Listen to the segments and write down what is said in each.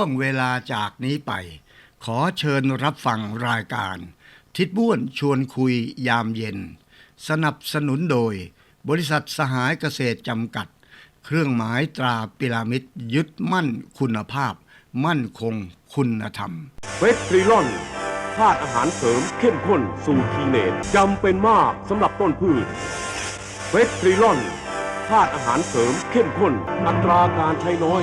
วงเวลาจากนี้ไป ขอเชิญรับฟังรายการ ทิดบ้วนชวนคุยยามเย็น สนับสนุนโดย บริษัทสหายเกษตรจำกัด เครื่องหมายตราปิรามิดยึดมั่นคุณภาพ มั่นคงคุณธรรมเวสตรีลอนธาตุอาหารเสริมเข้มข้นสูตรทีเนตจำเป็นมากสำหรับต้นพืชเวสตรีลอนธาตุอาหารเสริมเข้มข้นอัตราการใช้น้อย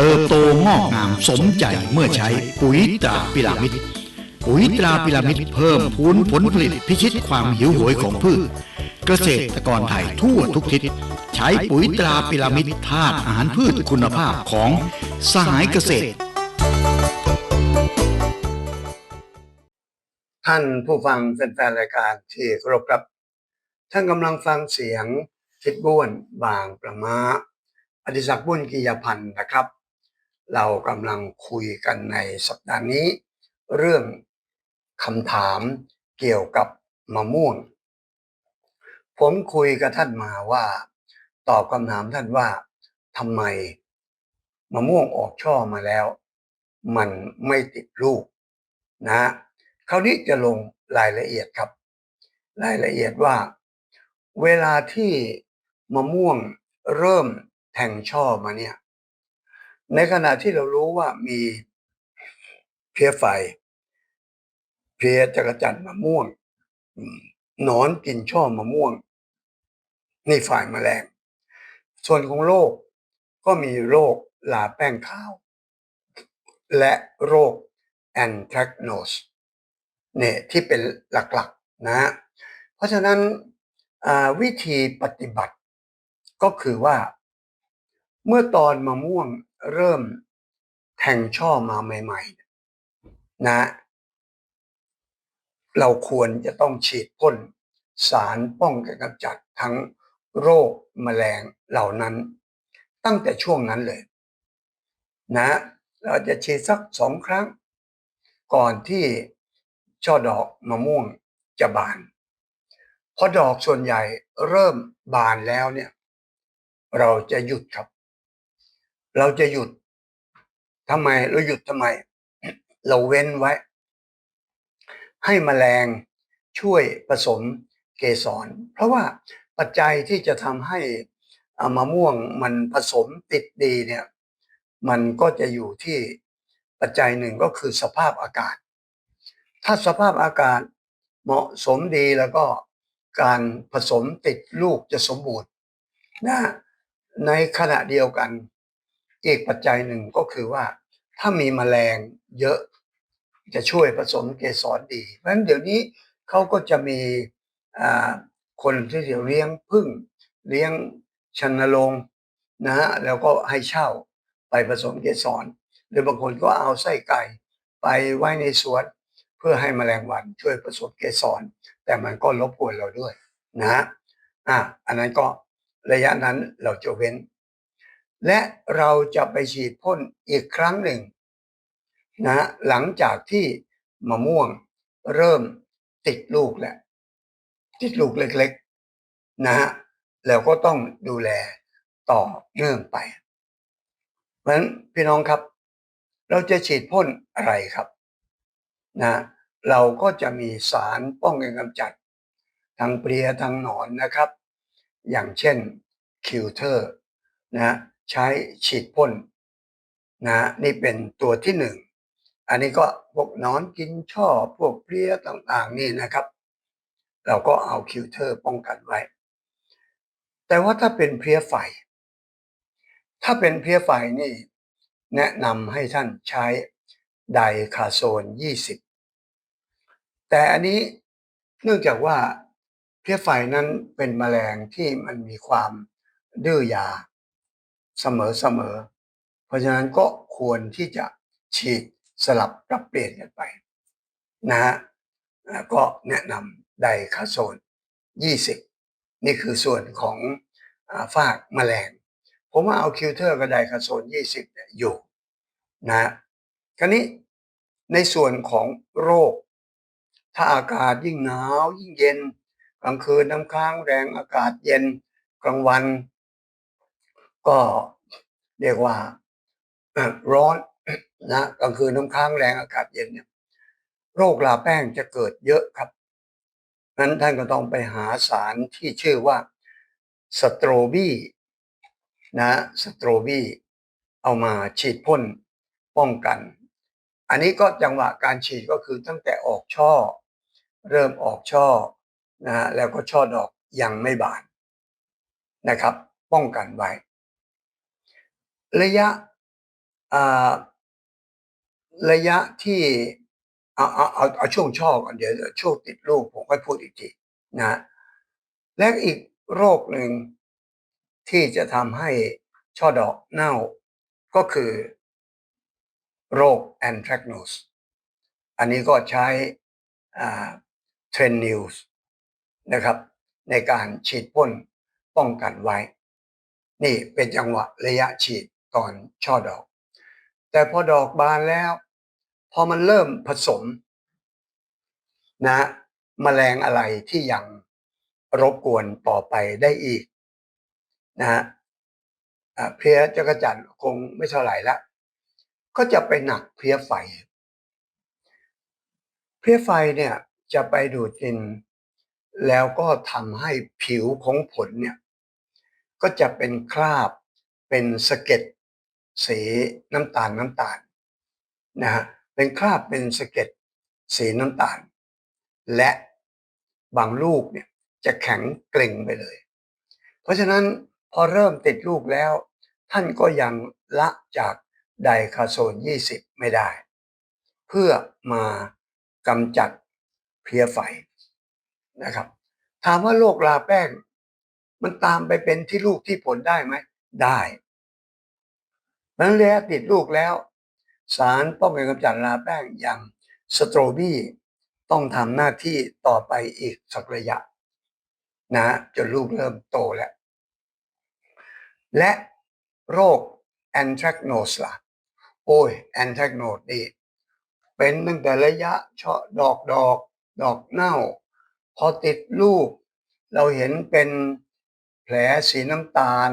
เติบโตงอกงามสมใจเมื่อใช้ปุ๋ยตราพิรามิดปุ๋ยตราพิรามิดเพิ่มพูนผลผลิตพิชิตความหิวโหยของพืช เกษตรกรไทยทั่วทุกทิศใช้ปุ๋ยตราพิรามิดธาตุอาหารพืชคุณภาพของสหายเกษตร ท่านผู้ฟังแฟนๆรายการที่เคารพครับ ท่านกำลังฟังเสียงทิดบ้วนบางประมาอดิศักดิ์บุญกิยพันธ์นะครับ เรากำลังคุยกันในสัปดาห์นี้ เรื่องคำถามเกี่ยวกับมะม่วง ผมคุยกับท่านมาว่า ตอบคำถามท่านว่าทำไมมะม่วงออกช่อมาแล้ว มันไม่ติดลูกนะคราวนี้จะลงรายละเอียดครับ รายละเอียดว่า เวลาที่มะม่วงเริ่มแทงช่อมาเนี่ย ในขณะที่เรารู้ว่ามีเพียไฟ เพียจักรจันทร์มะม่วงหนอนกินช่อมะม่วง นี่ฝ่ายแมลง ส่วนของโรคก็มีโรคลาแป้งขาว และโรคแอนแทรกโนสเนี่ยที่เป็นหลักๆนะฮะเพราะฉะนั้นวิธีปฏิบัติก็คือว่า เมื่อตอนมะม่วง เริ่มแทงช่อมาใหม่ ๆ นะ เราควรจะต้องฉีดพ่นสารป้องกันกำจัดทั้งโรคแมลงเหล่านั้น ตั้งแต่ช่วงนั้นเลย นะ เราจะฉีดสักสองครั้ง ก่อนที่ช่อดอกมะม่วงจะบานพอดอกส่วนใหญ่เริ่มบานแล้วเนี่ย เราจะหยุดครับ เราจะหยุดทำไม เราหยุดทำไม เราเว้นไว้ ให้แมลงช่วยผสมเกสร เพราะว่าปัจจัยที่จะทำให้มะม่วงมันผสมติดดีเนี่ย มันก็จะอยู่ที่ปัจจัยหนึ่งก็คือสภาพอากาศ ถ้าสภาพอากาศเหมาะสมดีแล้วก็การผสมติดลูกจะสมบูรณ์นะในขณะเดียวกัน อีกปัจจัยหนึ่งก็คือว่า ถ้ามีแมลงเยอะจะช่วยผสมเกสรดี เพราะฉะนั้นเดี๋ยวนี้เขาก็จะมีคนที่เดี๋ยวเลี้ยงพึ่งเลี้ยงชันรงนะฮะแล้วก็ให้เช่าไปผสมเกสร หรือบางคนก็เอาไส้ไก่ไปไว้ในสวนเพื่อให้แมลงวันช่วยผสมเกสร แต่มันก็รบกวนเราด้วยนะฮะอะอันนั้นก็ระยะนั้นเราจะเว้น และเราจะไปฉีดพ่นอีกครั้งหนึ่งนะฮะหลังจากที่มะม่วงเริ่มติดลูกแล้วติดลูกเล็กๆนะฮะแล้วก็ต้องดูแลต่อเนื่องไป เพราะฉะนั้นพี่น้องครับ เราจะฉีดพ่นอะไรครับนะเราก็จะมีสารป้องกันกำจัดทางเปลียทางหนอนนะครับ อย่างเช่นคิวเทอร์นะ ใช้ฉีดพ่นนะนี่เป็นตัวที่หนึ่งอันนี้ก็พวกนอนกินช่อพวกเพลี้ยต่างๆนี่นะครับ เราก็เอาคิวเทอร์ป้องกันไว้ แต่ว่าถ้าเป็นเพลี้ยไฟ ถ้าเป็นเพลี้ยไฟนี่แนะนำให้ท่านใช้ไดคาโซน 20 แต่อันนี้เนื่องจากว่าเพลี้ยไฟนั้นเป็นแมลงที่มันมีความดื้อยา เสมอๆเพราะฉะนั้นก็ควรที่จะฉีดสลับปรับเปลี่ยนกันไปนะฮะก็แนะนำไดคาโซน 20 นี่คือส่วนของอาฟากแมลง ผมว่าเอาคิวเทอร์กับไดคาโซน 20เนี่ยอยู่นะคราวนี้ในส่วนของโรค ถ้าอากาศยิ่งหนาวยิ่งเย็น กลางคืนน้ำค้างแรงอากาศเย็น กลางวัน ก็เรียกว่าร้อนนะกลางคืนน้ำค้างแรงอากาศเย็นเนี่ยโรคลาแป้งจะเกิดเยอะครับนั้นท่านก็ต้องไปหาสารที่ชื่อว่าสโตรบี้นะสโตรบี้เอามาฉีดพ่นป้องกัน อันนี้ก็จังหวะการฉีดก็คือตั้งแต่ออกช่อ เริ่มออกช่อนะฮะแล้วก็ช่อดอกยังไม่บานนะครับ ป้องกันไว้ ระยะระยะที่เอาเอาเอาเอาช่วงช่อก่อนเดี๋ยวช่วงติดลูกผมค่อยพูดอีกทีนะและอีกโรคหนึ่งที่จะทำให้ช่อดอกเน่าก็คือ โรคแอนทร c โนสอันนี้ก็ใช้เทรนนิวส์นะครับ ในการฉีดพ่นป้องกันไว้ นี่เป็นจังหวะระยะฉีด ตอนช่อดอก แต่พอดอกบานแล้ว พอมันเริ่มผสม นะมแมลงอะไรที่ยังรบกวนต่อไปได้อีก นะฮะเพี้ยจักรจันคงไม่เท่าไหร่ละก็จะไปหนักเพี้ยไฟ เพี้ยไฟเนี่ยจะไปดูดกิน แล้วก็ทำให้ผิวของผลเนี่ย ก็จะเป็นคราบเป็นสะเก็ด สีน้ำตาลน้ำตาลนะฮะเป็นคราบเป็นสะเก็ดสีน้ำตาล และบางลูกเนี่ยจะแข็งเกร็งไปเลย เพราะฉะนั้นพอเริ่มติดลูกแล้ว ท่านก็ยังละจากไดคาโซน 20 ไม่ได้ เพื่อมากำจัดเพียไฟนะครับ ถามว่าโรคลาแป้ง มันตามไปเป็นที่ลูกที่ผลได้ไหม ได้ นั้นแล้วติดลูกแล้ว สารป้องกันกำจัดลาแป้งอย่างสโตรบี้ต้องทำหน้าที่ต่อไปอีกสักระยะ นะจนลูกเริ่มโตแล้ว และโรคแอนทร c โนสล่ะ โอ้ยแอนทร c โนสนี่เป็นตั้งแต่ระยะเชาะดอกดอก ดอกเน่า พอติดลูก เราเห็นเป็นแผลสีน้ำตาล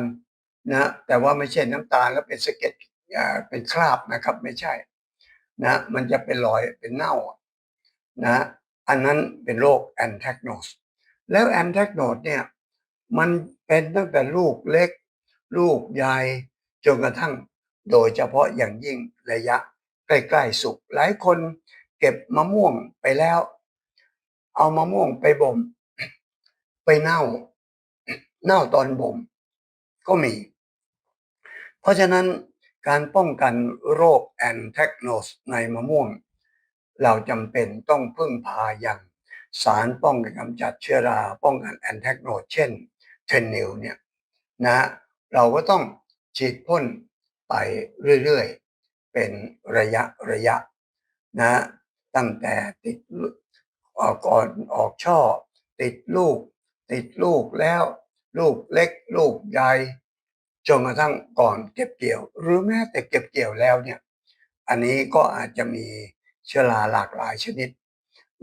นะแต่ว่าไม่ใช่น้ำตาลแล้วเป็นสะเก็ดอ่าเป็นคราบนะครับ ไม่ใช่นะมันจะเป็นรอยเป็นเน่านะอันนั้นเป็นโรคแอนแท c โนสแล้วแอนแท c โนสเนี่ยมันเป็นตั้งแต่ลูกเล็ก ลูกใหญ่จนกระทั่งโดยเฉพาะอย่างยิ่งระยะใกล้ๆสุกหลายคนเก็บมะม่วงไปแล้ว เอามะม่วงไปบ่ม ไปเน่า เน่าตอนบ่มก็มี เพราะฉะนั้นการป้องกันโรคแอนแทกโนสในมะม่วง เราจำเป็นต้องพึ่งพาอย่างสารป้องกันกำจัดเชื้อรา ป้องกันแอนแทกโนสเช่นเทนนิลเนี่ยนะเราก็ต้องฉีดพ่นไปเรื่อยๆ เป็นระยะระยะนะตั้งแต่ติดออกก่อนออกช่อ ติดลูก ติดลูกแล้ว ลูกเล็ก ลูกใหญ่ จนกระทั่งก่อนเก็บเกี่ยว หรือแม้แต่เก็บเกี่ยวแล้วเนี่ยอันนี้ก็อาจจะมีเชื้อราหลากหลายชนิด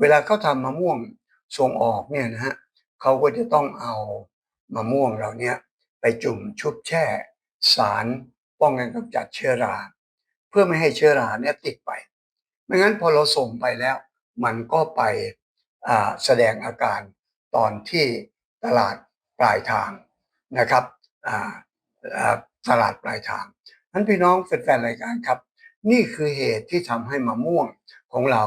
เวลาเขาทำมะม่วงส่งออกเนี่ยนะฮะเขาก็จะต้องเอามะม่วงเหล่านี้ไปจุ่มชุบแช่ สารป้องกันกำจัดเชื้อรา เพื่อไม่ให้เชื้อราเนี่ยติดไป ไม่งั้นพอเราส่งไปแล้ว มันก็ไปแสดงอาการตอนที่ตลาดปลายทางนะครับ ตลาดปลายทางนั้นพี่น้องแฟนๆรายการครับ นี่คือเหตุที่ทำให้มะม่วงของเรา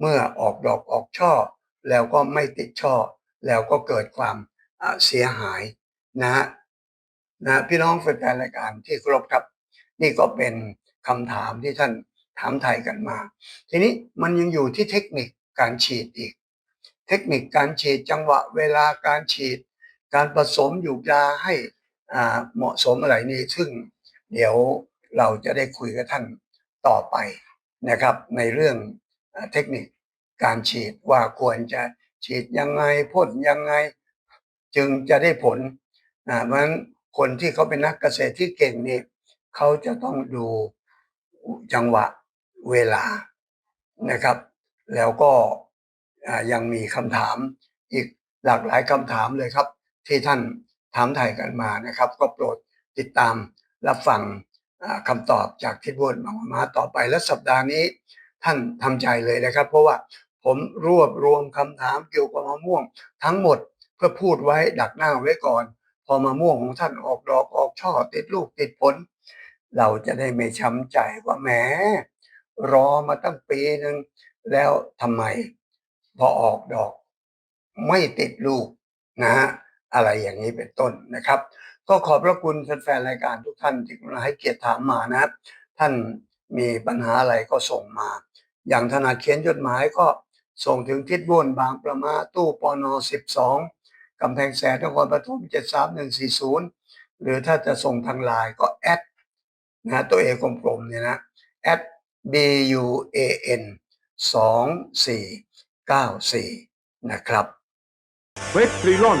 เมื่อออกดอกออกช่อ แล้วก็ไม่ติดช่อ แล้วก็เกิดความเสียหายนะฮะนะพี่น้องแฟนๆรายการที่ครพครับ นี่ก็เป็นคำถามที่ท่านถามไทยกันมา ทีนี้มันยังอยู่ที่เทคนิคการฉีดอีก เทคนิคการฉีดจังหวะเวลาการฉีด การผสมหยูกยาให้ เหมาะสมอะไรนี่ซึ่งเดี๋ยวเราจะได้คุยกับท่านต่อไปนะครับ ในเรื่องเอ่อเทคนิคการฉีดว่าควรจะฉีดยังไงพ่นยังไง จึงจะได้ผลอ่าเพราะฉะนั้นคนที่เขาเป็นนักเกษตรที่เก่งนี่เขาจะต้องดูจังหวะเวลานะครับ แล้วก็ยังมีคำถามอีกหลากหลายคำถามเลยครับ ที่ท่าน ถามไถ่กันมานะครับ ก็โปรดติดตามรับฟังอ่าคำตอบจากทิศบุญมามาต่อไปและสัปดาห์นี้ ท่านทำใจเลยนะครับ เพราะว่าผมรวบรวมคำถามเกี่ยวกับมะม่วง ทั้งหมดเพื่อพูดไว้ดักหน้าไว้ก่อน พอมะม่วงของท่านออกดอกออกช่อติดลูกติดผล เราจะได้ไม่ช้ำใจว่าแหมรอมาตั้งปีหนึ่งแล้วทำไม พอออกดอก ไม่ติดลูกนะฮะ อะไรอย่างนี้เป็นต้นนะครับ ก็ขอบพระคุณแฟนๆรายการทุกท่านที่กรุณาให้เกียรติถามมานะครับ ท่านมีปัญหาอะไรก็ส่งมา อย่างถนัดเขียนจดหมายก็ส่งถึงทิศบุญบางประมาตู้ปน12กำแพงแสนนครปฐม73140 หรือถ้าจะส่งทางไลน์ก็แอดนะตัวเอกลมๆเนี่ยนะแอด b u a n 2494 นะครับเวทริลอน